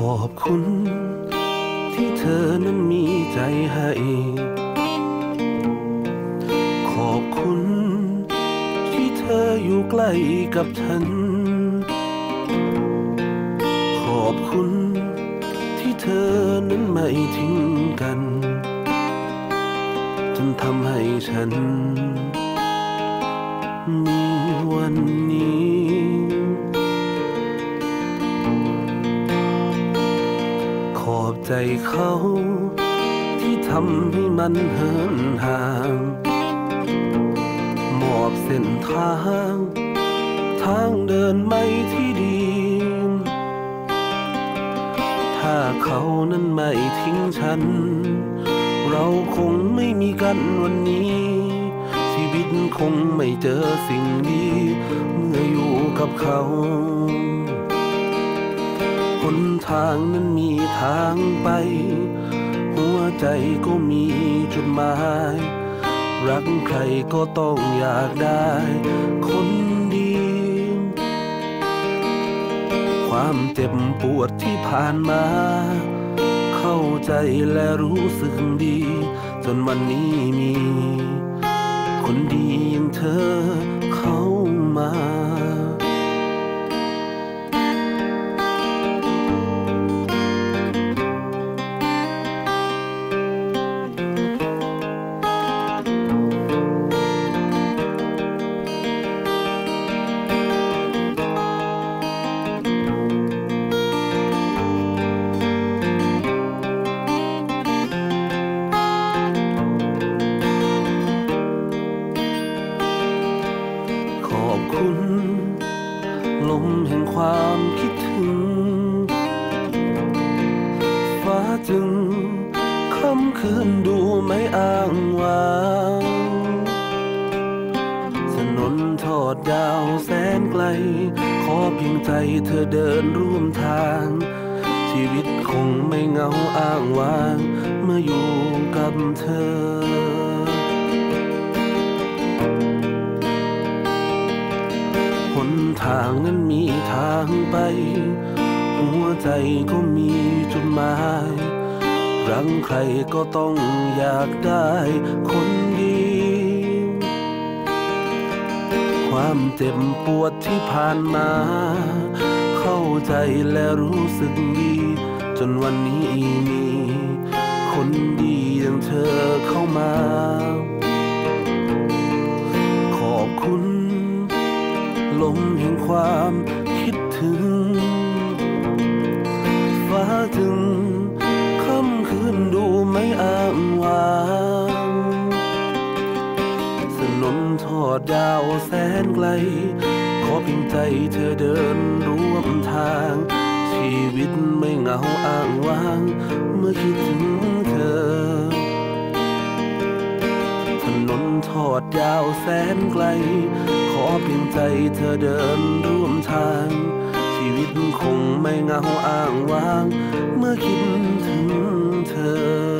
ขอบคุณ ที่เธอนั้นมีใจให้ ขอบคุณ ที่เธออยู่ใกล้กับฉัน ขอบคุณ ที่เธอนั้นไม่ทิ้งกัน จนทำให้ฉัน มีวันนี้ ใจเขา ที่ทำให้มันเหินห่างมอบเส้นทาง ทางเดินไม่ที่ดี ถ้าเขานั้นไม่ทิ้งฉัน เราคงไม่มีกันวันนี้ ชีวิตคงไม่เจอสิ่งดี เมื่ออยู่กับเขา หนทางนั้นมีทางไป หัวใจก็มีจุดหมาย รักใครก็ต้องอยากได้ คนดี ความเจ็บปวดที่ผ่านมา เข้าใจและรู้สึกดี จนวันนี้มี คนดีอย่างเธอเข้ามา คุณ ลมแห่งความคิดถึง ฟ้าจึงคำคืนดูไม่อ้างว้างถนนทอดยาวแสนไกล ขอเพียงใจเธอเดินร่วมทาง ชีวิตคงไม่เหงาอ้างว้าง เมื่ออยู่กับเธอ นั้นมีทางไป หัวใจก็มีจุดหมายรังใครก็ต้องอยากได้คนดี ความเจ็บปวดที่ผ่านมา เข้าใจและรู้สึกดี จนวันนี้มี คนดีอย่างเธอเข้ามา ลมแห่งความคิดถึง ฟ้าจึงค่ำคืนดูไม่อ้างว้างถนนทอดยาวแสนไกล ขอเพียงใจเธอเดินร่วมทาง ชีวิตไม่เหงาอ้างว้าง เมื่อคิดถึงเธอ นทอดยาวแสนไกล ขอเพียงใจเธอเดินร่วมทาง ชีวิตคงไม่เงาอ้างว้าง เมื่อคิดถึงเธอ